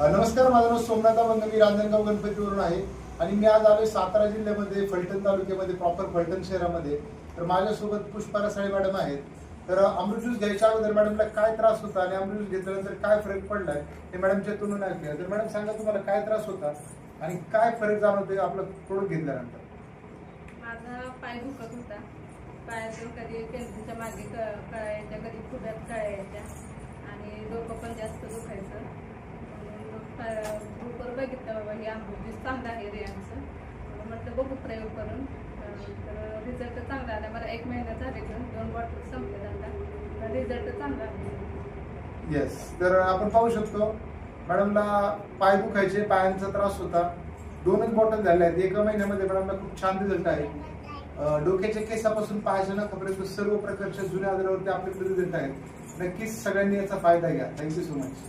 नमस्कार माझं नाव सोमनाथ बंग मी रांजणगाव गणपतीवरून आहे. आणि मी आज आलोय सातारा जिल्ह्यामध्ये फलटण तालुक्यामध्ये प्रॉपर फलटण शहरामध्ये. तर माझ्यासोबत पुष्पारा साळे मॅडम आहेत. तर अमृत ज्यूस घ्यायच्या अगोदर मॅडमला काय त्रास होता आणि अमृत ज्यूस घेतल्यानंतर काय फरक पडलाय हे मॅडमच्या तोंडून ऐकूया. तर मॅडम सांगा तुम्हाला काय त्रास होता आणि काय फरक जाणवतोय आपलं प्रोडक्ट घेतल्यानंतर? माझा पाय दुखत होता. पायातून कधी पेन्सिलच्या मागे कळायच्या कधी फुड्यात कळायच्या. बघितलं बाबा हे अमृत चांगलं आहे रेयांचं म्हटलं बघू प्रयोग करून. तर रिझल्ट चांगला आला. मला एक महिना झाले दोन बॉटल संपले आता. रिझल्ट चांगला आला येस तर आपण पाहू शकतो मॅडमला पाय दुखायचे पायांचा त्रास होता. दोनच बॉटल झाल्या आहेत. एका महिन्यामध्ये मॅडमला खूप छान रिझल्ट आहे. डोक्याच्या केसापासून पायाच्या नखापर्यंत सर्व प्रकारच्या जुन्या आजारावरती आपले रिझल्ट आहेत. नक्कीच सगळ्यांनी याचा फायदा घ्या. Thank you so much